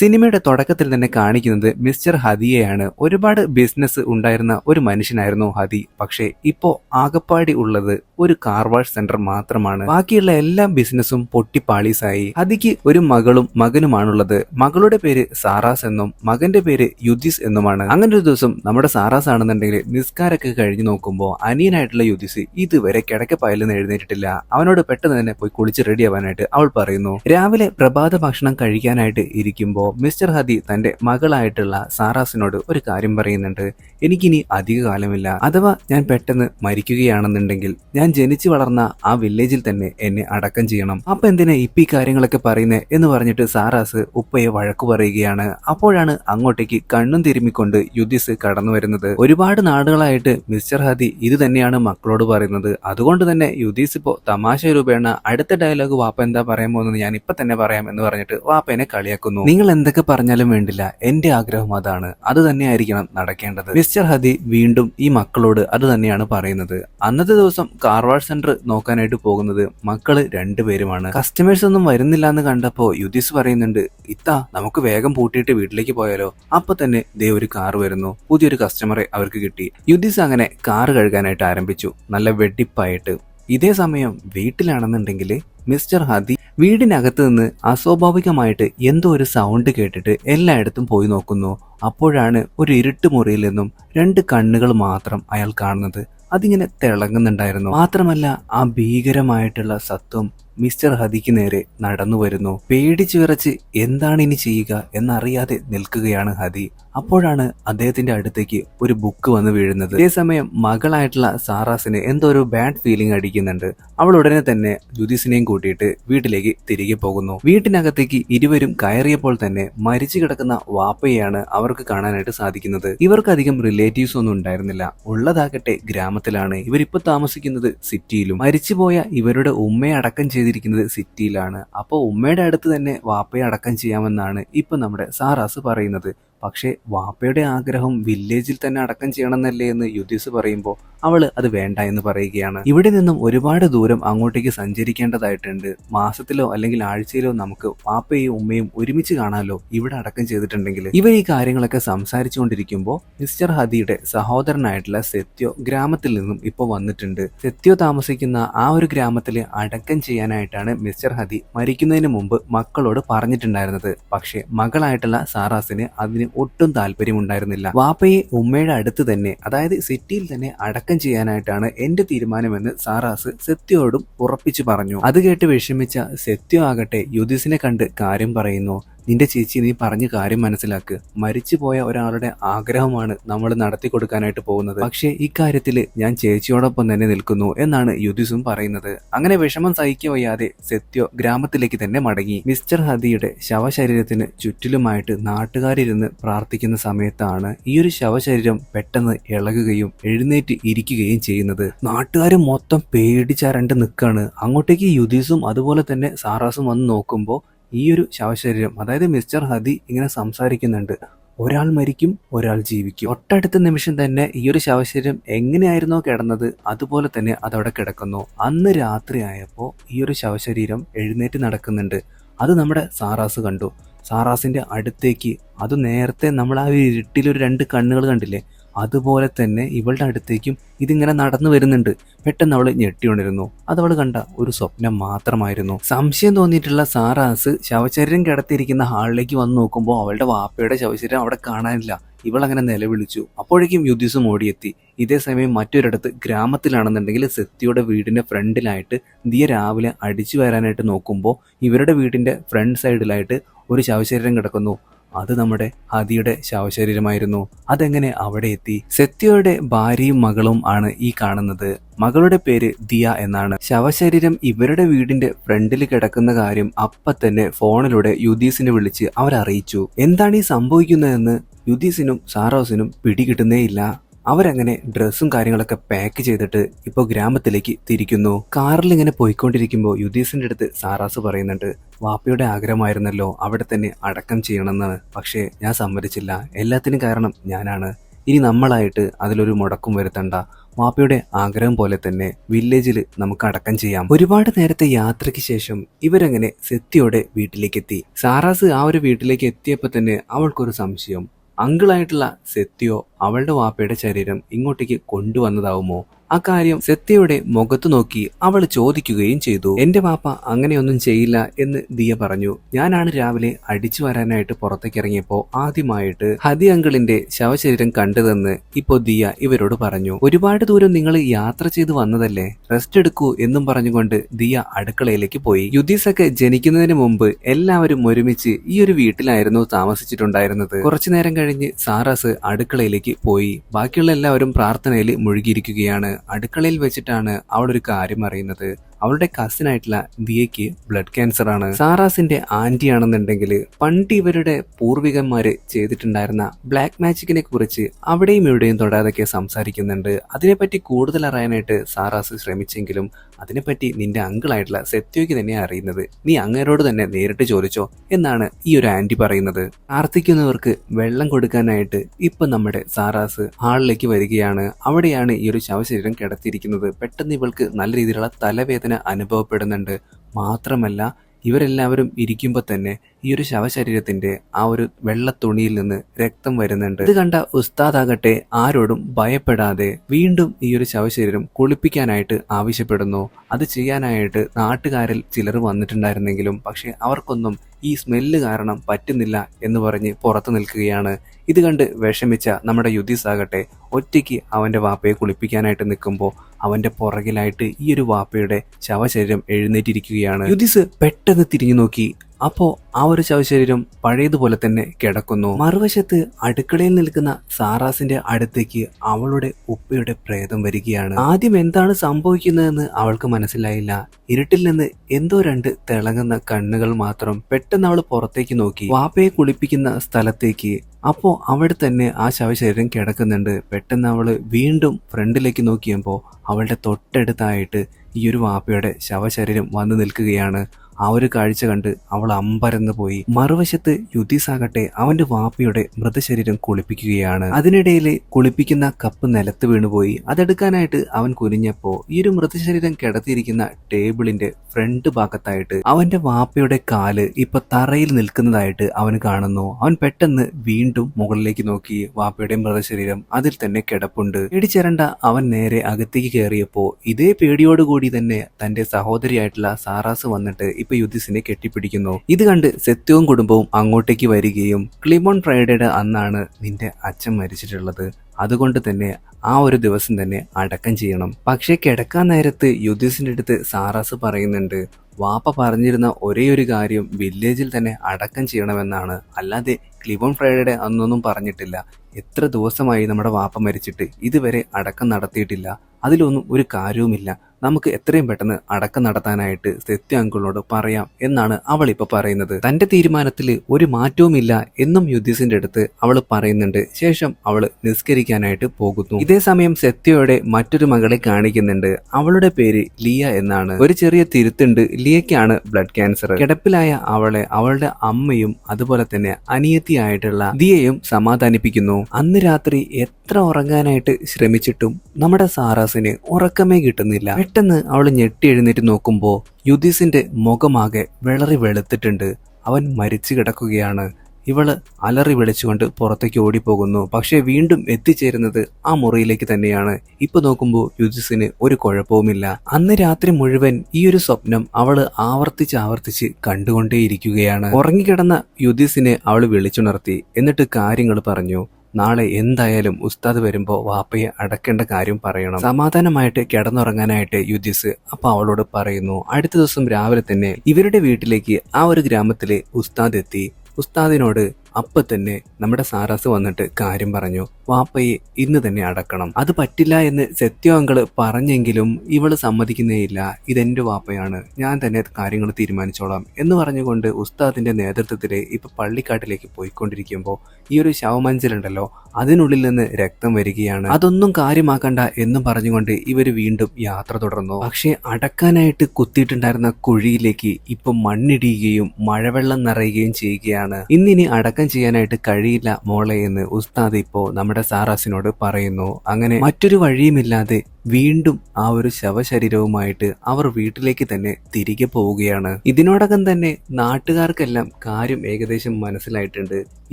സിനിമയുടെ തുടക്കത്തിൽ തന്നെ കാണിക്കുന്നത് മിസ്റ്റർ ഹദിയെയാണ്. ഒരുപാട് ബിസിനസ് ഉണ്ടായിരുന്ന ഒരു മനുഷ്യനായിരുന്നു ഹദി. പക്ഷേ ഇപ്പോ ആകപ്പാടി ഉള്ളത് ഒരു കാർ വാഷ് സെന്റർ മാത്രമാണ്. ബാക്കിയുള്ള എല്ലാ ബിസിനസ്സും പൊട്ടിപ്പാളീസായി. ഹദിക്ക് ഒരു മകളും മകനുമാണുള്ളത്. മകളുടെ പേര് സാറാസ് എന്നും മകന്റെ പേര് യുദിസ് എന്നുമാണ്. അങ്ങനെ ഒരു ദിവസം നമ്മുടെ സാറാസ് ആണെന്നുണ്ടെങ്കിൽ നിസ്കാരൊക്കെ കഴിഞ്ഞു നോക്കുമ്പോൾ അനിയനായിട്ടുള്ള യുദിസ് ഇതുവരെ കിടക്കപ്പായിൽ നിന്ന് എഴുന്നേറ്റിട്ടില്ല. അവനോട് പെട്ടെന്ന് തന്നെ പോയി കുളിച്ച് റെഡി ആവാനായിട്ട് അവൾ പറയുന്നു. രാവിലെ പ്രഭാത ഭക്ഷണം കഴിക്കാനായിട്ട് ഇരിക്കുമ്പോൾ മിസ്റ്റർ ഹദി തന്റെ മകളായിട്ടുള്ള സാറാസിനോട് ഒരു കാര്യം പറയുന്നുണ്ട്. എനിക്കിനി അധിക കാലമില്ല. അഥവാ ഞാൻ പെട്ടെന്ന് മരിക്കുകയാണെന്നുണ്ടെങ്കിൽ ഞാൻ ജനിച്ചു വളർന്ന ആ വില്ലേജിൽ തന്നെ എന്നെ അടക്കം ചെയ്യണം. അപ്പൊ എന്തിനാ ഇപ്പി കാര്യങ്ങളൊക്കെ പറയുന്നേ എന്ന് പറഞ്ഞിട്ട് സാറാസ് ഉപ്പയെ വഴക്കു പറയുകയാണ്. അപ്പോഴാണ് അങ്ങോട്ടേക്ക് കണ്ണും തിരുമ്മിക്കൊണ്ട് യുദ്ധിസ് കടന്നു വരുന്നത്. ഒരുപാട് നാടുകളായിട്ട് മിസ്റ്റർ ഹദി ഇത് തന്നെയാണ് മക്കളോട് പറയുന്നത്. അതുകൊണ്ട് തന്നെ യുദ്ധീസ് ഇപ്പോ തമാശ രൂപേണ അടുത്ത ഡയലോഗ് വാപ്പ എന്താ പറയാൻ പോകുന്നത് ഞാൻ ഇപ്പൊ തന്നെ പറയാം എന്ന് പറഞ്ഞിട്ട് വാപ്പനെ കളിയാക്കുന്നു. നിങ്ങൾ എന്തൊക്കെ പറഞ്ഞാലും വേണ്ടില്ല. എന്റെ ആഗ്രഹം അതാണ്. അത് തന്നെയായിരിക്കണം നടക്കേണ്ടത്. മിസ്റ്റർ ഹദി വീണ്ടും ഈ മക്കളോട് അത് തന്നെയാണ് പറയുന്നത്. അന്നത്തെ ദിവസം കാർവാഷ് സെന്റർ നോക്കാനായിട്ട് പോകുന്നത് മക്കൾ രണ്ടുപേരുമാണ്. കസ്റ്റമേഴ്സ് ഒന്നും വരുന്നില്ല എന്ന് കണ്ടപ്പോ യുദ്ധീസ് പറയുന്നുണ്ട് ഇത്താ നമുക്ക് വേഗം പൂട്ടിയിട്ട് വീട്ടിലേക്ക് പോയാലോ? അപ്പൊ തന്നെ ദേ ഒരു കാർ വരുന്നു. പുതിയൊരു കസ്റ്റമറെ അവർക്ക് കിട്ടി. യുദ്ധീസ് അങ്ങനെ കാർ കഴുകാനായിട്ട് ആരംഭിച്ചു. നല്ല വെടിപ്പായിട്ട് ഇതേ സമയം വീട്ടിലാണെന്നുണ്ടെങ്കിൽ മിസ്റ്റർ ഹദി വീടിനകത്ത് നിന്ന് അസ്വാഭാവികമായിട്ട് എന്തോ ഒരു സൗണ്ട് കേട്ടിട്ട് എല്ലായിടത്തും പോയി നോക്കുന്നു. അപ്പോഴാണ് ഒരു ഇരുട്ട് മുറിയിൽ നിന്നും രണ്ട് കണ്ണുകൾ മാത്രം അയാൾ കാണുന്നത്. അതിങ്ങനെ തിളങ്ങുന്നുണ്ടായിരുന്നു. മാത്രമല്ല ആ ഭീകരമായിട്ടുള്ള സത്വം മിസ്റ്റർ ഹദിക്ക് നേരെ നടന്നു വരുന്നു. പേടിച്ചു വിറച്ച് എന്താണ് ഇനി ചെയ്യുക എന്നറിയാതെ നിൽക്കുകയാണ് ഹദി അപ്പോഴാണ് അദ്ദേഹത്തിന്റെ അടുത്തേക്ക് ഒരു ബുക്ക് വന്ന് വീഴുന്നത്. അതേസമയം മകളായിട്ടുള്ള സാറാസിന് എന്തോ ഒരു ബാഡ് ഫീലിംഗ് അടിക്കുന്നുണ്ട്. അവൾ ഉടനെ തന്നെ ജുദീസിനെയും കൂട്ടിയിട്ട് വീട്ടിലേക്ക് തിരികെ പോകുന്നു. വീട്ടിനകത്തേക്ക് ഇരുവരും കയറിയപ്പോൾ തന്നെ മരിച്ചു കിടക്കുന്ന വാപ്പയെയാണ് അവർക്ക് കാണാനായിട്ട് സാധിക്കുന്നത്. ഇവർക്കധികം റിലേറ്റീവ്സ് ഒന്നും ഉണ്ടായിരുന്നില്ല. ഉള്ളതാകട്ടെ ഗ്രാമത്തിലാണ്. ഇവരിപ്പോ താമസിക്കുന്നത് സിറ്റിയിലും മരിച്ചുപോയ ഇവരുടെ ഉമ്മയെ അടക്കം ചെയ്തിരിക്കുന്നത് സിറ്റിയിലാണ്. അപ്പോൾ ഉമ്മയുടെ അടുത്ത് തന്നെ വാപ്പയെ അടക്കം ചെയ്യാമെന്നാണ് ഇപ്പം നമ്മുടെ സാറാസ് പറയുന്നത്. പക്ഷേ വാപ്പയുടെ ആഗ്രഹം വില്ലേജിൽ തന്നെ അടക്കം ചെയ്യണമെന്നല്ലേ എന്ന് യുദ്ധീസ് പറയുമ്പോൾ അവൾ അത് വേണ്ട എന്ന് പറയുകയാണ്. ഇവിടെ നിന്നും ഒരുപാട് ദൂരം അങ്ങോട്ടേക്ക് സഞ്ചരിക്കേണ്ടതായിട്ടുണ്ട്. മാസത്തിലോ അല്ലെങ്കിൽ ആഴ്ചയിലോ നമുക്ക് വാപ്പയും ഉമ്മയും ഒരുമിച്ച് കാണാലോ ഇവിടെ അടക്കം ചെയ്തിട്ടുണ്ടെങ്കിൽ. ഇവർ ഈ കാര്യങ്ങളൊക്കെ സംസാരിച്ചുകൊണ്ടിരിക്കുമ്പോൾ മിസ്റ്റർ ഹദിയുടെ സഹോദരനായിട്ടുള്ള സെത്യോ ഗ്രാമത്തിൽ നിന്നും ഇപ്പോൾ വന്നിട്ടുണ്ട്. സെത്യോ താമസിക്കുന്ന ആ ഒരു ഗ്രാമത്തിൽ അടക്കം ചെയ്യാനായിട്ടാണ് മിസ്റ്റർ ഹദി മരിക്കുന്നതിന് മുമ്പ് മക്കളോട് പറഞ്ഞിട്ടുണ്ടായിരുന്നത്. പക്ഷേ മകളായിട്ടുള്ള സാറാസിന് അതിന് ഒട്ടും താല്പര്യമുണ്ടായിരുന്നില്ല. വാപ്പയെ ഉമ്മയുടെ അടുത്ത് തന്നെ അതായത് സിറ്റിയിൽ തന്നെ അടക്കം ചെയ്യാനായിട്ടാണ് എന്റെ തീരുമാനമെന്ന് സാറാസ് സത്യോടും ഉറപ്പിച്ചു പറഞ്ഞു. അത് കേട്ട് വിഷമിച്ച സത്യോ ആകട്ടെ യുദിസിനെ കണ്ട് കാര്യം പറയുന്നു. നിന്റെ ചേച്ചി നീ പറഞ്ഞ കാര്യം മനസ്സിലാക്ക്. മരിച്ചുപോയ ഒരാളുടെ ആഗ്രഹമാണ് നമ്മൾ നടത്തി കൊടുക്കാനായിട്ട് പോകുന്നത്. പക്ഷേ ഇക്കാര്യത്തിൽ ഞാൻ ചേച്ചിയോടൊപ്പം തന്നെ നിൽക്കുന്നു എന്നാണ് യുദിസും പറയുന്നത്. അങ്ങനെ വിഷമം സഹിക്കുകയാതെ സെത്യോ ഗ്രാമത്തിലേക്ക് തന്നെ മടങ്ങി. മിസ്റ്റർ ഹദിയുടെ ശവശരീരത്തിന് ചുറ്റിലുമായിട്ട് നാട്ടുകാരിരുന്ന് പ്രാർത്ഥിക്കുന്ന സമയത്താണ് ഈ ഒരു ശവശരീരം പെട്ടെന്ന് ഇളകുകയും എഴുന്നേറ്റ് ഇരിക്കുകയും ചെയ്യുന്നത്. നാട്ടുകാർ മൊത്തം പേടിച്ചാരണ്ട് നിൽക്കാണ് അങ്ങോട്ടേക്ക് യുദീസും അതുപോലെ തന്നെ സാറാസും വന്ന് നോക്കുമ്പോൾ ഈ ഒരു ശവശരീരം അതായത് മിസ്റ്റർ ഹദി ഇങ്ങനെ സംസാരിക്കുന്നുണ്ട്. ഒരാൾ മരിക്കും ഒരാൾ ജീവിക്കും. തൊട്ടടുത്ത നിമിഷം തന്നെ ഈ ഒരു ശവശരീരം എങ്ങനെയായിരുന്നോ കിടന്നത് അതുപോലെ തന്നെ അതവിടെ കിടക്കുന്നു. അന്ന് രാത്രി ആയപ്പോൾ ഈ ഒരു ശവശരീരം എഴുന്നേറ്റ് നടക്കുന്നുണ്ട്. അത് നമ്മുടെ സാറാസ് കണ്ടു. സാറാസിന്റെ അടുത്തേക്ക് അത് നേരത്തെ നമ്മൾ ആ ഇരുട്ടിൽ ഒരു രണ്ട് കണ്ണുകൾ കണ്ടില്ലേ? അതുപോലെ തന്നെ ഇവളുടെ അടുത്തേക്കും ഇതിങ്ങനെ നടന്നു വരുന്നുണ്ട്. പെട്ടെന്ന് അവൾ അത് അതവൾ കണ്ട ഒരു സ്വപ്നം മാത്രമായിരുന്നു. സംശയം തോന്നിയിട്ടുള്ള സാറാസ് ശവശരീരം കിടത്തിയിരിക്കുന്ന ഹാളിലേക്ക് വന്ന് നോക്കുമ്പോൾ അവളുടെ വാപ്പയുടെ ശവശരീരം അവിടെ കാണാനില്ല. ഇവൾ അങ്ങനെ നിലവിളിച്ചു. അപ്പോഴേക്കും യുദ്ധിസും ഓടിയെത്തി. ഇതേ സമയം മറ്റൊരിടത്ത് ഗ്രാമത്തിലാണെന്നുണ്ടെങ്കിൽ സെത്തിയുടെ വീടിന്റെ ഫ്രണ്ടിലായിട്ട് ദിയ രാവിലെ അടിച്ചു വരാനായിട്ട് നോക്കുമ്പോൾ ഇവരുടെ വീടിന്റെ ഫ്രണ്ട് സൈഡിലായിട്ട് ഒരു ശവശരീരം കിടക്കുന്നു. അത് നമ്മുടെ ഹതിയുടെ ശവശരീരമായിരുന്നു. അതെങ്ങനെ അവിടെ എത്തി? സെത്യയുടെ ഭാര്യയും മകളും ആണ് ഈ കാണുന്നത്. മകളുടെ പേര് ദിയ എന്നാണ്. ശവശരീരം ഇവരുടെ വീടിന്റെ ഫ്രണ്ടിൽ കിടക്കുന്ന കാര്യം അപ്പ തന്നെ ഫോണിലൂടെ യുദീസിനെ വിളിച്ച് അവരറിയിച്ചു. എന്താണ് ഈ സംഭവിക്കുന്നതെന്ന് യുദീസിനും സാറോസിനും പിടികിട്ടുന്നേയില്ല. അവരങ്ങനെ ഡ്രസ്സും കാര്യങ്ങളൊക്കെ പാക്ക് ചെയ്തിട്ട് ഇപ്പോൾ ഗ്രാമത്തിലേക്ക് തിരിക്കുന്നു. കാറിൽ ഇങ്ങനെ പോയിക്കൊണ്ടിരിക്കുമ്പോൾ യുദ്ധീസിന്റെ അടുത്ത് സാറാസ് പറയുന്നുണ്ട് വാപ്പയുടെ ആഗ്രഹമായിരുന്നല്ലോ അവിടെ തന്നെ അടക്കം ചെയ്യണമെന്ന് പക്ഷേ ഞാൻ സമ്മതിച്ചില്ല. എല്ലാത്തിനും കാരണം ഞാനാണ്. ഇനി നമ്മളായിട്ട് അതിലൊരു മുടക്കം വരുത്തണ്ട. വാപ്പയുടെ ആഗ്രഹം പോലെ തന്നെ വില്ലേജിൽ നമുക്ക് അടക്കം ചെയ്യാം. ഒരുപാട് നേരത്തെ യാത്രയ്ക്ക് ശേഷം ഇവരങ്ങനെ സെത്തിയോടെ വീട്ടിലേക്കെത്തി സാറാസ് ആ ഒരു വീട്ടിലേക്ക് എത്തിയപ്പോൾ തന്നെ അവൾക്കൊരു സംശയം. അങ്കിളായിട്ടുള്ള സെത്തിയോ അവളുടെ വാപ്പയുടെ ശരീരം ഇങ്ങോട്ടേക്ക് കൊണ്ടുവന്നതാവുമോ? ആ സത്യയുടെ മുഖത്തു നോക്കി അവൾ ചോദിക്കുകയും ചെയ്തു. എന്റെ പാപ്പ അങ്ങനെയൊന്നും ചെയ്യില്ല എന്ന് ദിയ പറഞ്ഞു. ഞാനാണ് രാവിലെ അടിച്ചു വരാനായിട്ട് പുറത്തേക്ക് ഇറങ്ങിയപ്പോ ആദ്യമായിട്ട് ഹതി അങ്കിളിന്റെ ശവശരീരം കണ്ടതെന്ന് ഇപ്പോ ദിയ ഇവരോട് പറഞ്ഞു. ഒരുപാട് ദൂരം നിങ്ങൾ യാത്ര ചെയ്തു വന്നതല്ലേ? റെസ്റ്റ് എടുക്കൂ എന്നും പറഞ്ഞുകൊണ്ട് ദിയ അടുക്കളയിലേക്ക് പോയി. യുദ്ധീസൊക്കെ ജനിക്കുന്നതിന് മുമ്പ് എല്ലാവരും ഒരുമിച്ച് ഈ ഒരു വീട്ടിലായിരുന്നു താമസിച്ചിട്ടുണ്ടായിരുന്നത്. കുറച്ചു നേരം കഴിഞ്ഞ് സാറാസ് അടുക്കളയിലേക്ക് പോയി. ബാക്കിയുള്ള എല്ലാവരും പ്രാർത്ഥനയിൽ മുഴുകിയിരിക്കുകയാണ്. അടുക്കളയിൽ വെച്ചിട്ടാണ് അവൾ ഒരു കാര്യം അറിയുന്നത്. അവളുടെ കസിൻ ആയിട്ടുള്ള ദിയയ്ക്ക് ബ്ലഡ് ക്യാൻസർ ആണ്. സാറാസിന്റെ ആന്റി ആണെന്നുണ്ടെങ്കിൽ പണ്ട് ഇവരുടെ പൂർവികന്മാര് ചെയ്തിട്ടുണ്ടായിരുന്ന ബ്ലാക്ക് മാജിക്കിനെ കുറിച്ച് അവിടെയും ഇവിടെയും തൊടാതൊക്കെ സംസാരിക്കുന്നുണ്ട്. അതിനെപ്പറ്റി കൂടുതൽ അറിയാനായിട്ട് സാറാസ് ശ്രമിച്ചെങ്കിലും അതിനെപ്പറ്റി നിന്റെ അങ്കിളായിട്ടുള്ള സെത്യോയ്ക്ക് തന്നെ അറിയുന്നത്. നീ അങ്ങേരോട് തന്നെ നേരിട്ട് ചോദിച്ചോ എന്നാണ് ഈ ഒരു ആന്റി പറയുന്നത്. പ്രാർത്ഥിക്കുന്നവർക്ക് വെള്ളം കൊടുക്കാനായിട്ട് ഇപ്പൊ നമ്മുടെ സാറാസ് ഹാളിലേക്ക് വരികയാണ്. അവിടെയാണ് ഈ ഒരു ശവശരീരം കിടത്തിയിരിക്കുന്നത്. പെട്ടെന്ന് ഇവൾക്ക് നല്ല രീതിയിലുള്ള തലവേദന അനുഭവപ്പെടുന്നുണ്ട്. മാത്രമല്ല ഇവരെല്ലാവരും ഇരിക്കുമ്പോൾ തന്നെ ഈ ഒരു ശവശരീരത്തിന്റെ ആ ഒരു വെള്ള തുണിയിൽ നിന്ന് രക്തം വരുന്നുണ്ട്. ഇത് കണ്ട ഉസ്താദാകട്ടെ ആരോടും ഭയപ്പെടാതെ വീണ്ടും ഈ ഒരു ശവശരീരം കുളിപ്പിക്കാനായിട്ട് ആവശ്യപ്പെടുന്നു. അത് ചെയ്യാനായിട്ട് നാട്ടുകാരിൽ ചിലർ വന്നിട്ടുണ്ടായിരുന്നെങ്കിലും പക്ഷെ അവർക്കൊന്നും ഈ സ്മെല്ല് കാരണം പറ്റുന്നില്ല എന്ന് പറഞ്ഞ് പുറത്തു നിൽക്കുകയാണ്. ഇത് കണ്ട് വിഷമിച്ച നമ്മുടെ യുദ്ധീസ് ആകട്ടെ ഒറ്റയ്ക്ക് അവന്റെ വാപ്പയെ കുളിപ്പിക്കാനായിട്ട് നിൽക്കുമ്പോൾ അവന്റെ പുറകിലായിട്ട് ഈ ഒരു വാപ്പയുടെ ശവശരീരം എഴുന്നേറ്റിരിക്കുകയാണ്. യുധിസ് പെട്ടെന്ന് തിരിഞ്ഞു നോക്കി. അപ്പോ ആ ഒരു ശവശരീരം പഴയതുപോലെ തന്നെ കിടക്കുന്നു. മറുവശത്ത് അടുക്കളയിൽ നിൽക്കുന്ന സാറാസിന്റെ അടുത്തേക്ക് അവളുടെ ഉപ്പയുടെ പ്രേതം വരികയാണ്. ആദ്യം എന്താണ് സംഭവിക്കുന്നതെന്ന് അവൾക്ക് മനസ്സിലായില്ല. ഇരുട്ടിൽ നിന്ന് എന്തോ രണ്ട് തിളങ്ങുന്ന കണ്ണുകൾ മാത്രം പെട്ടെന്ന് അവൾ പുറത്തേക്ക് നോക്കി. വാപ്പയെ കുളിപ്പിക്കുന്ന സ്ഥലത്തേക്ക് അപ്പോ അവിടെ തന്നെ ആ ശവശരീരം കിടക്കുന്നുണ്ട്. പെട്ടെന്ന് അവൾ വീണ്ടും ഫ്രണ്ടിലേക്ക് നോക്കിയപ്പോൾ അവളുടെ തൊട്ടടുത്തായിട്ട് ഈ ഒരു വാപ്പയുടെ ശവശരീരം വന്നു നിൽക്കുകയാണ്. ആ ഒരു കാഴ്ച കണ്ട് അവൾ അമ്പരന്ന് പോയി. മറുവശത്ത് യുദ്ധീസാകട്ടെ അവന്റെ വാപ്പയുടെ മൃതശരീരം കുളിപ്പിക്കുകയാണ്. അതിനിടയിൽ കുളിപ്പിക്കുന്ന കപ്പ് നിലത്ത് വീണുപോയി അതെടുക്കാനായിട്ട് അവൻ കുനിഞ്ഞപ്പോ ഈ ഒരു മൃതശരീരം കിടത്തിയിരിക്കുന്ന ടേബിളിന്റെ ഫ്രണ്ട് ഭാഗത്തായിട്ട് അവന്റെ വാപ്പയുടെ കാൽ ഇപ്പൊ തറയിൽ നിൽക്കുന്നതായിട്ട് അവൻ കാണുന്നു. അവൻ പെട്ടെന്ന് വീണ്ടും മുകളിലേക്ക് നോക്കി. വാപ്പയുടെ മൃതശരീരം അതിൽ തന്നെ കിടപ്പുണ്ട്. ഇടിച്ചിരണ്ട അവൻ നേരെ അകത്തേക്ക് കയറിയപ്പോ ഇതേ പേടിയോടുകൂടി തന്നെ തന്റെ സഹോദരിയായിട്ടുള്ള സാറാസ് വന്നിട്ട് യുദ്ധിസിനെ കെട്ടിപ്പിടിക്കുന്നു. ഇത് കണ്ട് സത്യവും കുടുംബവും അങ്ങോട്ടേക്ക് വരികയും ക്ലിമോൺ ഫ്രൈഡേയുടെ അന്നാണ് നിന്റെ അച്ഛൻ മരിച്ചിട്ടുള്ളത്. അതുകൊണ്ട് തന്നെ ആ ഒരു ദിവസം തന്നെ അടക്കം ചെയ്യണം. പക്ഷേ കിടക്കാൻ നേരത്ത് യുദ്ധിസിന്റെ അടുത്ത് സാറാസ് പറയുന്നുണ്ട് വാപ്പ പറഞ്ഞിരുന്ന ഒരേ ഒരു കാര്യം വില്ലേജിൽ തന്നെ അടക്കം ചെയ്യണമെന്നാണ്. അല്ലാതെ ക്ലിബോൺ ഫ്രൈഡേ അന്നൊന്നും പറഞ്ഞിട്ടില്ല. എത്ര ദിവസമായി നമ്മുടെ വാപ്പ മരിച്ചിട്ട് ഇതുവരെ അടക്കം നടത്തിയിട്ടില്ല. അതിലൊന്നും ഒരു കാര്യവുമില്ല. നമുക്ക് എത്രയും പെട്ടെന്ന് അടക്കം നടത്താനായിട്ട് സത്യ അങ്കിളിനോട് പറയാം എന്നാണ് അവൾ ഇപ്പൊ പറയുന്നത്. തന്റെ തീരുമാനത്തിൽ ഒരു മാറ്റവുമില്ല എന്നും യുദ്ധീസിന്റെ അടുത്ത് അവൾ പറയുന്നുണ്ട്. ശേഷം അവൾ നിസ്കരിക്കാനായിട്ട് പോകുന്നു. ഇതേ സമയം സത്യയുടെ മറ്റൊരു മകളെ കാണിക്കുന്നുണ്ട്. അവളുടെ പേര് ലിയ എന്നാണ്. ഒരു ചെറിയ തിരുത്തുണ്ട്. ലിയയ്ക്കാണ് ബ്ലഡ് ക്യാൻസർ. കിടപ്പിലായ അവളെ അവളുടെ അമ്മയും അതുപോലെ തന്നെ അനിയത്തിയായിട്ടുള്ള ദിയയും സമാധാനിപ്പിക്കുന്നു. അന്ന് രാത്രി എത്ര ഉറങ്ങാനായിട്ട് ശ്രമിച്ചിട്ടും നമ്മുടെ സാറാസിന് ഉറക്കമേ കിട്ടുന്നില്ല. പെട്ടെന്ന് അവൾ ഞെട്ടി എഴുന്നേറ്റ് നോക്കുമ്പോൾ യുദ്ധീസിന്റെ മുഖമാകെ വിളറി വെളുത്തിട്ടുണ്ട്. അവൻ മരിച്ചു കിടക്കുകയാണ്. ഇവൾ അലറി വിളിച്ചുകൊണ്ട് പുറത്തേക്ക് ഓടിപ്പോകുന്നു. പക്ഷേ വീണ്ടും എത്തിച്ചേരുന്നത് ആ മുറിയിലേക്ക് തന്നെയാണ്. ഇപ്പൊ നോക്കുമ്പോൾ യുജിസിന് ഒരു കുഴപ്പവുമില്ല. അന്ന് രാത്രി മുഴുവൻ ഈ ഒരു സ്വപ്നം അവൾ ആവർത്തിച്ച് ആവർത്തിച്ച് കണ്ടുകൊണ്ടേയിരിക്കുകയാണ്. ഉറങ്ങിക്കിടന്ന യുധിസിനെ അവൾ വിളിച്ചുണർത്തി. എന്നിട്ട് കാര്യങ്ങൾ പറഞ്ഞു. നാളെ എന്തായാലും ഉസ്താദ് വരുമ്പോൾ വാപ്പയെ അടക്കേണ്ട കാര്യം പറയണം. സമാധാനമായിട്ട് കിടന്നുറങ്ങാനായിട്ട് യുദ്ധിസ് അപ്പൊ അവളോട് പറയുന്നു അടുത്ത ദിവസം രാവിലെ തന്നെ ഇവരുടെ വീട്ടിലേക്ക് ആ ഒരു ഗ്രാമത്തിലെ ഉസ്താദ് എത്തി. ഉസ്താദിനോട് അപ്പൊ തന്നെ നമ്മുടെ സാറാസ് വന്നിട്ട് കാര്യം പറഞ്ഞു വാപ്പയെ ഇന്ന് തന്നെ അടക്കണം. അത് പറ്റില്ല എന്ന് സത്യോ അങ്കൾ പറഞ്ഞെങ്കിലും ഇവൾ സമ്മതിക്കുന്നേയില്ല. ഇതെന്റെ വാപ്പയാണ്. ഞാൻ തന്നെ കാര്യങ്ങൾ തീരുമാനിച്ചോളാം. എന്ന് പറഞ്ഞുകൊണ്ട് ഉസ്താദിന്റെ നേതൃത്വത്തിൽ ഇപ്പൊ പള്ളിക്കാട്ടിലേക്ക് പോയിക്കൊണ്ടിരിക്കുമ്പോൾ ഈ ഒരു ശവമഞ്ചലുണ്ടല്ലോ അതിനുള്ളിൽ നിന്ന് രക്തം വരികയാണ്. അതൊന്നും കാര്യമാക്കണ്ട എന്നും പറഞ്ഞുകൊണ്ട് ഇവർ വീണ്ടും യാത്ര തുടർന്നു. പക്ഷെ അടക്കാനായിട്ട് കുത്തിയിട്ടുണ്ടായിരുന്ന കുഴിയിലേക്ക് ഇപ്പൊ മണ്ണിടിയുകയും മഴവെള്ളം നിറയുകയും ചെയ്യുകയാണ്. ഇന്നിനി അടക്കം അടക്കം ചെയ്യാനായിട്ട് കഴിയില്ല മോളെ എന്ന് ഉസ്താദ് ഇപ്പോ നമ്മുടെ സാറാസിനോട് പറയുന്നു. അങ്ങനെ മറ്റൊരു വഴിയുമില്ലാതെ വീണ്ടും ആ ഒരു ശവശരീരവുമായിട്ട് അവർ വീട്ടിലേക്ക് തന്നെ തിരികെ പോവുകയാണ്. ഇതിനോടകം തന്നെ നാട്ടുകാർക്കെല്ലാം കാര്യം ഏകദേശം മനസ്സിലായിട്ടുണ്ട്.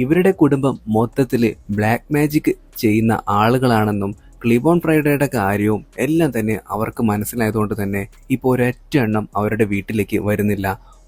ഇവരുടെ കുടുംബം മൊത്തത്തിൽ ബ്ലാക്ക് മാജിക് ചെയ്യുന്ന ആളുകളാണെന്നും ക്ലിബോൺ ഫ്രൈഡേയുടെ കാര്യവും എല്ലാം തന്നെ അവർക്ക് മനസ്സിലായതുകൊണ്ട് തന്നെ ഇപ്പോൾ ഒരൊറ്റ എണ്ണം അവരുടെ വീട്ടിലേക്ക് വരുന്നില്ല.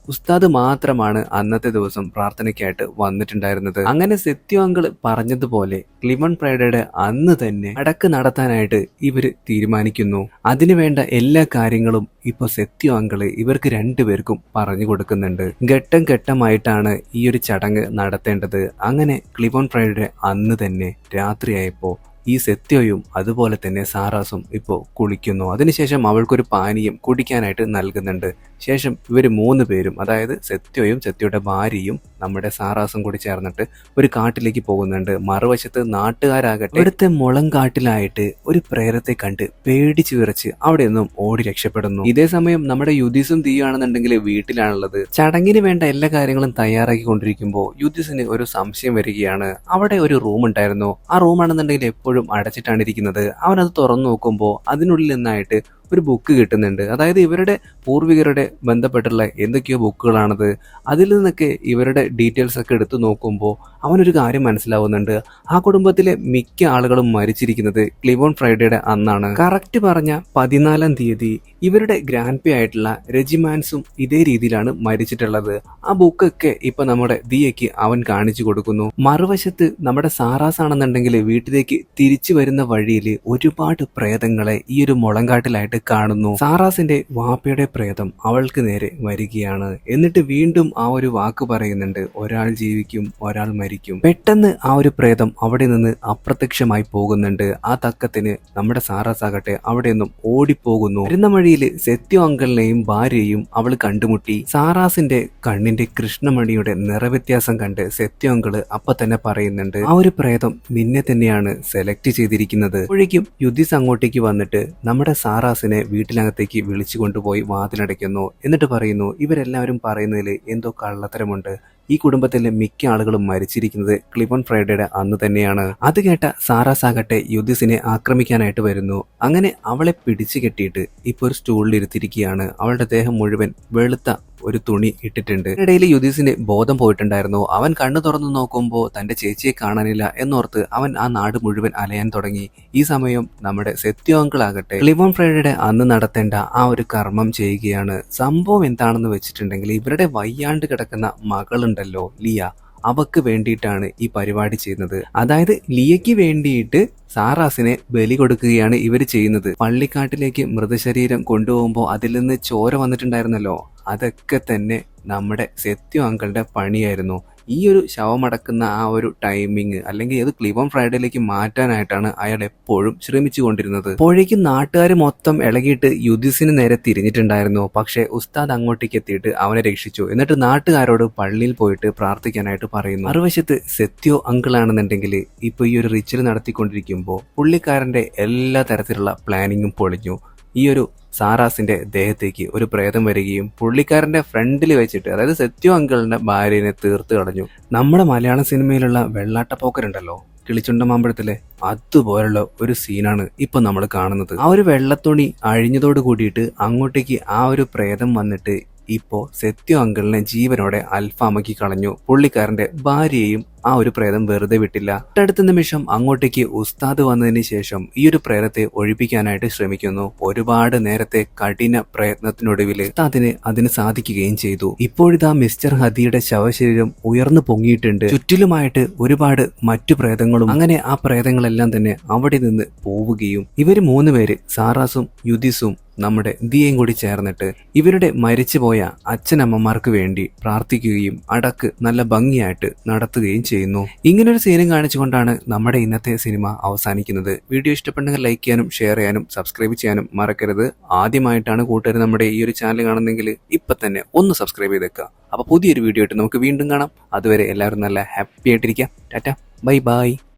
ഉസ്താദ് മാത്രമാണ് അന്നത്തെ ദിവസം പ്രാർത്ഥനയ്ക്കായിട്ട് വന്നിട്ടുണ്ടായിരുന്നത്. അങ്ങനെ സെത്യോ അങ്കിൾ പറഞ്ഞതുപോലെ ക്ലിമൺ പ്രൈഡയുടെ അന്ന് തന്നെ അടക്ക് നടത്താനായിട്ട് ഇവർ തീരുമാനിക്കുന്നു. അതിനുവേണ്ട എല്ലാ കാര്യങ്ങളും ഇപ്പൊ സെത്യോ അങ്കിൾ ഇവർക്ക് രണ്ടുപേർക്കും പറഞ്ഞു കൊടുക്കുന്നുണ്ട്. ഘട്ടം ഘട്ടമായിട്ടാണ് ഈ ഒരു ചടങ്ങ് നടത്തേണ്ടത്. അങ്ങനെ ക്ലിമോൺ പ്രൈഡയുടെ അന്ന് തന്നെ രാത്രിയായപ്പോ ഈ സത്യയും അതുപോലെ തന്നെ സാറാസും ഇപ്പോൾ കുളിക്കുന്നു. അതിനുശേഷം അവൾക്കൊരു പാനീയം കുടിക്കാനായിട്ട് നൽകുന്നുണ്ട്. ശേഷം ഇവർ മൂന്ന് പേരും അതായത് സത്യയും സത്യയുടെ ഭാര്യയും നമ്മുടെ സാറാസും കൂടി ചേർന്നിട്ട് ഒരു കാട്ടിലേക്ക് പോകുന്നുണ്ട്. മറുവശത്ത് നാട്ടുകാരാകട്ടെ ഇവിടുത്തെ മുളം കാട്ടിലായിട്ട് ഒരു പ്രേരത്തെ കണ്ട് പേടിച്ചു വിറച്ച് അവിടെ നിന്നും ഓടി രക്ഷപ്പെടുന്നു. ഇതേ സമയം നമ്മുടെ യുദ്ധീസും തീയാണെന്നുണ്ടെങ്കിൽ വീട്ടിലാണുള്ളത്. ചടങ്ങിന് വേണ്ട എല്ലാ കാര്യങ്ങളും തയ്യാറാക്കി കൊണ്ടിരിക്കുമ്പോൾ യുദ്ധീസിന് ഒരു സംശയം വരികയാണ്. അവിടെ ഒരു റൂം ഉണ്ടായിരുന്നു ആ റൂമാണെന്നുണ്ടെങ്കിൽ എപ്പോഴും അടച്ചിട്ടാണ് ഇരിക്കുന്നത് അവനത് തുറന്നു നോക്കുമ്പോൾ അതിനുള്ളിൽ നിന്നായിട്ട് ഒരു ബുക്ക് കിട്ടുന്നുണ്ട്. അതായത് ഇവരുടെ പൂർവികരുടെ ബന്ധപ്പെട്ടുള്ള എന്തൊക്കെയോ ബുക്കുകളാണത്. അതിൽ നിന്നൊക്കെ ഇവരുടെ ഡീറ്റെയിൽസ് ഒക്കെ എടുത്തു നോക്കുമ്പോൾ അവനൊരു കാര്യം മനസ്സിലാവുന്നുണ്ട്. ആ കുടുംബത്തിലെ മിക്ക ആളുകളും മരിച്ചിരിക്കുന്നത് ക്ലിബോൺ ഫ്രൈഡേയുടെ അന്നാണ്. കറക്റ്റ് പറഞ്ഞ പതിനാലാം തീയതി ഇവരുടെ ഗ്രാൻഡ് പേ ആയിട്ടുള്ള രജിമാൻസും ഇതേ രീതിയിലാണ് മരിച്ചിട്ടുള്ളത്. ആ ബുക്കൊക്കെ ഇപ്പൊ നമ്മുടെ ദിയയ്ക്ക് അവൻ കാണിച്ചു കൊടുക്കുന്നു. മറുവശത്ത് നമ്മുടെ സാറാസ് ആണെന്നുണ്ടെങ്കിൽ വീട്ടിലേക്ക് തിരിച്ചു വരുന്ന വഴിയിൽ ഒരുപാട് പ്രേതങ്ങളെ ഈ ഒരു മുളങ്കാട്ടിലായിട്ട് കാണുന്നു. സാറാസിന്റെ വാപ്പയുടെ പ്രേതം അവൾക്ക് നേരെ വരികയാണ്. എന്നിട്ട് വീണ്ടും ആ ഒരു വാക്ക് പറയുന്നുണ്ട് ഒരാൾ ജീവിക്കും ഒരാൾ മരിക്കും. പെട്ടെന്ന് ആ ഒരു പ്രേതം അവിടെ നിന്ന് അപ്രത്യക്ഷമായി പോകുന്നുണ്ട്. ആ തക്കത്തിന് നമ്മുടെ സാറാസ് ആകട്ടെ അവിടെ നിന്നും ഓടിപ്പോകുന്നു. വരുന്ന വഴിയിൽ സെത്യോ അങ്കിളിനെയും ഭാര്യയെയും അവൾ കണ്ടുമുട്ടി. സാറാസിന്റെ കണ്ണിന്റെ കൃഷ്ണമണിയുടെ നിറവ്യത്യാസം കണ്ട് സെത്യോ അങ്കിൾ അപ്പൊ തന്നെ പറയുന്നുണ്ട് ആ ഒരു പ്രേതം നിന്നെ തന്നെയാണ് സെലക്ട് ചെയ്തിരിക്കുന്നത്. ഒഴിക്കും യുദ്ധിസ് അങ്ങോട്ടേക്ക് വന്നിട്ട് നമ്മുടെ സാറാസിനെ വീട്ടിനകത്തേക്ക് വിളിച്ചു കൊണ്ടുപോയി വാതിലടയ്ക്കുന്നു. എന്നിട്ട് പറയുന്നു ഇവരെല്ലാവരും പറയുന്നതിൽ എന്തോ കള്ളത്തരമുണ്ട്. ഈ കുടുംബത്തിലെ മിക്ക ആളുകളും മരിച്ചിരിക്കുന്നത് ക്ലിബൺ ഫ്രൈഡേയുടെ അന്ന് തന്നെയാണ്. അത് കേട്ട സാറാസ് ആകട്ടെ യുദ്ധിസിനെ ആക്രമിക്കാനായിട്ട് വരുന്നു. അങ്ങനെ അവളെ പിടിച്ചു കെട്ടിയിട്ട് ഇപ്പോൾ ഒരു സ്റ്റൂളിൽ ഇരുത്തിയിരിക്കുകയാണ് അവളുടെ ദേഹം മുഴുവൻ വെളുത്ത ഒരു തുണി ഇട്ടിട്ടുണ്ട്. ഇടയിൽ യുധീസിന് ബോധം പോയിട്ടുണ്ടായിരുന്നു. അവൻ കണ്ണു തുറന്നു നോക്കുമ്പോൾ തന്റെ ചേച്ചിയെ കാണാനില്ല എന്നോർത്ത് അവൻ ആ നാട് മുഴുവൻ അലയാൻ തുടങ്ങി. ഈ സമയം നമ്മുടെ സെത്യോ അങ്കിൾ ആകട്ടെ. ക്ലിവോൺ ഫ്രൈഡയുടെ അന്ന് നടത്തേണ്ട ആ ഒരു കർമ്മം ചെയ്യുകയാണ്. സംഭവം എന്താണെന്ന് വെച്ചിട്ടുണ്ടെങ്കിൽ ഇവരുടെ വയ്യാണ്ട് കിടക്കുന്ന മകളുണ്ടല്ലോ ലിയ. അവക്ക് വേണ്ടിയിട്ടാണ് ഈ പരിപാടി ചെയ്യുന്നത്. അതായത് ലിയയ്ക്ക് വേണ്ടിയിട്ട് സാറാസിനെ ബലി കൊടുക്കുകയാണ് ഇവർ ചെയ്യുന്നത്. പള്ളിക്കാട്ടിലേക്ക് മൃതശരീരം കൊണ്ടുപോകുമ്പോൾ അതിൽ നിന്ന് ചോര വന്നിട്ടുണ്ടായിരുന്നല്ലോ. അതൊക്കെ തന്നെ നമ്മുടെ സെത്യു അങ്കളുടെ പണിയായിരുന്നു. ഈ ഒരു ശവമടക്കുന്ന ആ ഒരു ടൈമിങ് അല്ലെങ്കിൽ അത് ക്ലിബൺ ഫ്രൈഡേയിലേക്ക് മാറ്റാനായിട്ടാണ് അയാൾ എപ്പോഴും ശ്രമിച്ചു കൊണ്ടിരുന്നത് അപ്പോഴേക്കും നാട്ടുകാർ മൊത്തം ഇളകിയിട്ട് യുദ്ധിസിന് നേരെ തിരിഞ്ഞിട്ടുണ്ടായിരുന്നു. പക്ഷേ ഉസ്താദ് അങ്ങോട്ടേക്ക് എത്തിയിട്ട് അവനെ രക്ഷിച്ചു. എന്നിട്ട് നാട്ടുകാരോട് പള്ളിയിൽ പോയിട്ട് പ്രാർത്ഥിക്കാനായിട്ട് പറയുന്നു. മറുവശത്ത് സെത്യോ അങ്കിളാണെന്നുണ്ടെങ്കിൽ ഇപ്പൊ ഈ ഒരു റിച്വൽ നടത്തിക്കൊണ്ടിരിക്കുമ്പോൾ പുള്ളിക്കാരന്റെ എല്ലാ തരത്തിലുള്ള പ്ലാനിങ്ങും പൊളിഞ്ഞു. ഈ ഒരു സാറാസിന്റെ ദേഹത്തേക്ക് ഒരു പ്രേതം വരികയും പുള്ളിക്കാരന്റെ ഫ്രണ്ടിൽ വെച്ചിട്ട് അതായത് സത്യോ അങ്കിളിന്റെ ഭാര്യനെ തീർത്ത് കളഞ്ഞു. നമ്മുടെ മലയാള സിനിമയിലുള്ള വെള്ളാട്ട പോക്കരുണ്ടല്ലോ കിളിച്ചുണ്ട മാമ്പഴത്തിലെ അതുപോലുള്ള ഒരു സീനാണ് ഇപ്പൊ നമ്മൾ കാണുന്നത്. ആ ഒരു വെള്ളത്തുണി അഴിഞ്ഞതോട് കൂടിയിട്ട് അങ്ങോട്ടേക്ക് ആ ഒരു പ്രേതം വന്നിട്ട് ഇപ്പോ സത്യോ അങ്കിളിനെ ജീവനോടെ അൽഫാമാക്കി കളഞ്ഞു. പുള്ളിക്കാരന്റെ ഭാര്യയെയും ആ ഒരു പ്രേതം വെറുതെ വിട്ടില്ല. തൊട്ടടുത്ത നിമിഷം അങ്ങോട്ടേക്ക് ഉസ്താദ് വന്നതിന് ശേഷം ഈ ഒരു പ്രേതത്തെ ഒഴിപ്പിക്കാനായിട്ട് ശ്രമിക്കുന്നു. ഒരുപാട് നേരത്തെ കഠിന പ്രയത്നത്തിനൊടുവിൽ ഉസ്താദിന് അതിന് സാധിക്കുകയും ചെയ്തു. ഇപ്പോഴിതാ മിസ്റ്റർ ഹദിയുടെ ശവശരീരം ഉയർന്നു പൊങ്ങിയിട്ടുണ്ട്. ചുറ്റിലുമായിട്ട് ഒരുപാട് മറ്റു പ്രേതങ്ങളും അങ്ങനെ ആ പ്രേതങ്ങളെല്ലാം തന്നെ അവിടെ നിന്ന് പോവുകയും ഇവർ മൂന്നുപേര് സാറാസും യുദിസും നമ്മുടെ ദിയയും കൂടി ചേർന്നിട്ട് ഇവരുടെ മരിച്ചുപോയ അച്ഛനമ്മമാർക്ക് വേണ്ടി പ്രാർത്ഥിക്കുകയും അടക്ക് നല്ല ഭംഗിയായിട്ട് നടത്തുകയും ചെയ്യുന്നു. ഇങ്ങനൊരു സീനും കാണിച്ചുകൊണ്ടാണ് നമ്മുടെ ഇന്നത്തെ സിനിമ അവസാനിക്കുന്നത്. വീഡിയോ ഇഷ്ടപ്പെട്ടെങ്കിൽ ലൈക്ക് ചെയ്യാനും ഷെയർ ചെയ്യാനും സബ്സ്ക്രൈബ് ചെയ്യാനും മറക്കരുത്. ആദ്യമായിട്ടാണ് കൂട്ടുകാർ നമ്മുടെ ഈ ഒരു ചാനൽ കാണുന്നെങ്കിൽ ഇപ്പൊ തന്നെ ഒന്ന് സബ്സ്ക്രൈബ് ചെയ്തേക്കുക. അപ്പൊ പുതിയൊരു വീഡിയോ ആയിട്ട് നമുക്ക് വീണ്ടും കാണാം. അതുവരെ എല്ലാവരും നല്ല ഹാപ്പി ആയിട്ടിരിക്കാം. ടാറ്റ. Bye bye.